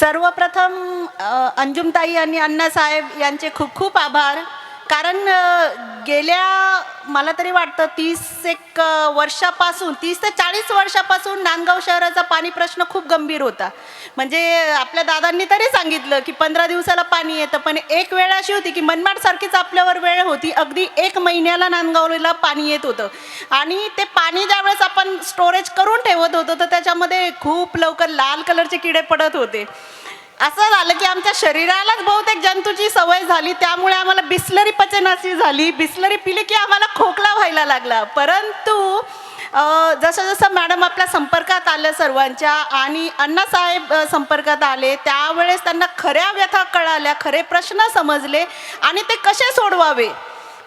सर्वप्रथम अंजुमताई आणि अण्णासाहेब यांचे खूप खूप आभार. कारण गेल्या मला तरी वाटतं तीस एक वर्षापासून तीस ते चाळीस वर्षापासून नांदगाव शहराचा पाणी प्रश्न खूप गंभीर होता. म्हणजे आपल्या दादांनी तरी सांगितलं की पंधरा दिवसाला पाणी येतं पण एक वेळ अशी होती की मनमाडसारखीच आपल्यावर वेळ होती. अगदी एक महिन्याला नांदगावला पाणी येत होतं. आणि ते पाणी ज्यावेळेस आपण स्टोरेज करून ठेवत होतो तर त्याच्यामध्ये खूप लवकर लाल कलरचे किडे पडत होते. असं झालं की आमच्या शरीरालाच बहुतेक जंतूची सवय झाली त्यामुळे आम्हाला बिस्लरी पचनाची झाली बिस्लरी पिली की आम्हाला खोकला व्हायला लागला. परंतु जसं जसं मॅडम आपल्या संपर्कात आलं सर्वांच्या आणि अण्णासाहेब संपर्कात आले त्यावेळेस त्यांना खऱ्या व्यथा कळाल्या खरे प्रश्न समजले आणि ते कसे सोडवावे?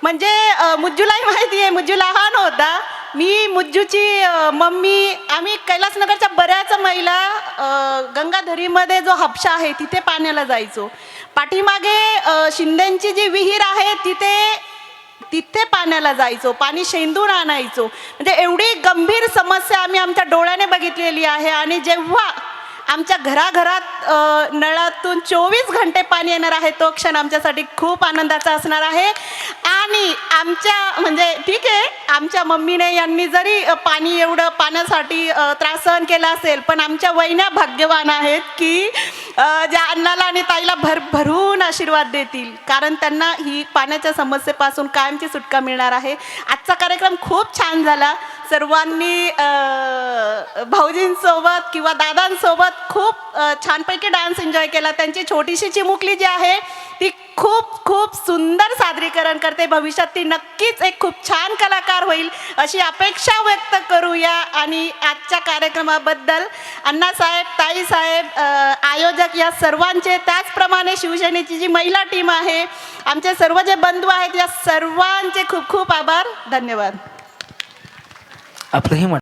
म्हणजे मुज्जूलाही माहिती आहे मुज्जू लहान होता. मी मुज्जूची मम्मी आम्ही कैलासनगरच्या बऱ्याच महिला गंगाधरीमध्ये जो हापशा आहे तिथे पाण्याला जायचो. पाठीमागे शिंदेंची जी विहीर आहे तिथे तिथे पाण्याला जायचो. पाणी शेंदून आणायचो. म्हणजे एवढी गंभीर समस्या आम्ही आमच्या डोळ्याने बघितलेली आहे आणि जेव्हा आमच्या घराघरात नळातून चोवीस घंटे पाणी येणार आहे तो क्षण आमच्यासाठी खूप आनंदाचा असणार आहे. आणि आमच्या म्हणजे ठीक आहे आमच्या मम्मीने यांनी जरी पाणी एवढं पाण्यासाठी त्रास सहन केला असेल पण आमच्या वहिन्या भाग्यवान आहेत की ज्या अन्नाला आणि ताईला भर भरून आशीर्वाद देतील. कारण त्यांना ही पाण्याच्या समस्येपासून कायमची सुटका मिळणार आहे. आजचा कार्यक्रम खूप छान झाला. सर्वांनी भाऊजींसोबत किंवा दादांसोबत खूप छानपैकी डान्स एन्जॉय केला. त्यांची छोटीशी चिमुकली जी आहे ती खूप खूप सुंदर सादरीकरण करते. भविष्यात ती नक्कीच एक खूप छान कलाकार होईल अशी अपेक्षा व्यक्त करूया. आणि आजच्या कार्यक्रमाबद्दल अण्णासाहेब ताईसाहेब आयोजक या सर्वांचे त्याचप्रमाणे शिवसेनेची जी महिला टीम आहे आमचे सर्व जे बंधू आहेत या सर्वांचे खूप खूप आभार. धन्यवाद. आपलंही म्हण